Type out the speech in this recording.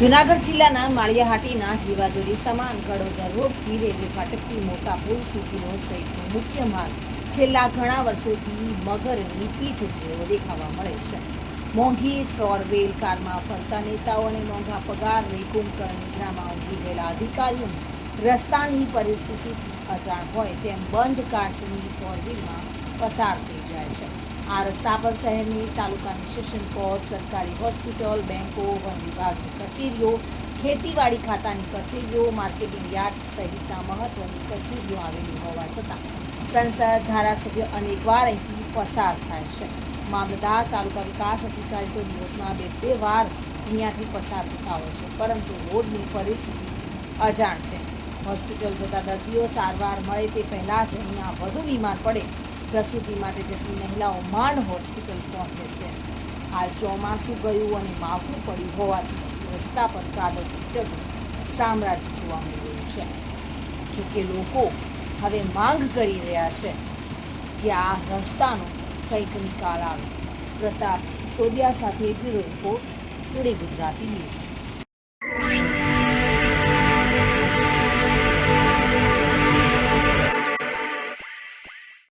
જુનાગઢ જિલ્લાના માળિયાહાટીના જીવાદોરી સમાન ગડોદર રોડ ધીરેલી ફાટકથી મોટા પુલ સુધીનો સહિતનો મુખ્ય માર્ગ છેલ્લા ઘણા વર્ષોથી મગરની પીઠ જેવો દેખાવા મળે છે. મોંઘી ફોરવેલ કારમાં ફરતા નેતાઓ અને મોંઘા પગાર લઈ કુંભકર્ણ નિદ્રામાં ઊંઘી ગયેલા અધિકારીઓને રસ્તાની પરિસ્થિતિ અજાણ હોય તેમ બંધ કાચની ફોરવ્હીલમાં પસાર થઈ જાય છે. આ રસ્તા પર શહેરની તાલુકાની સેશન કોર્ટ સરકારી હોસ્પિટલ, બેંકો, વન વિભાગની કચેરીઓ, ખેતીવાડી ખાતાની કચેરીઓ, માર્કેટિંગ યાર્ડ સહિતના મહત્વની કચેરીઓ આવેલી હોવા છતાં સંસદ ધારાસભ્ય અનેકવાર અહીંથી પસાર થાય છે. મામલતદાર, તાલુકા વિકાસ અધિકારી તો દિવસમાં બે બે વાર અહીંયાથી પસાર થતા હોય છે, પરંતુ રોડની પરિસ્થિતિ અજાણ છે. હોસ્પિટલ જતા દર્દીઓ સારવાર મળે તે પહેલાં જ અહીંયા વધુ બીમાર પડે પ્રસૂતિ માટે જતી મહિલાઓ માંડ હોસ્પિટલ પહોંચે છે. હાલ ચોમાસું ગયું અને માવઠું પડ્યું હોવાથી રસ્તા પર કાદવ જતું સામ્રાજ્ય જોવા મળી રહ્યું છે જોકે લોકો હવે માંગ કરી રહ્યા છે કે આ રસ્તાનો કંઈક નિકાલ આવે. પ્રતાપ સિસોદિયા સાથે bureau report today Gujarati news.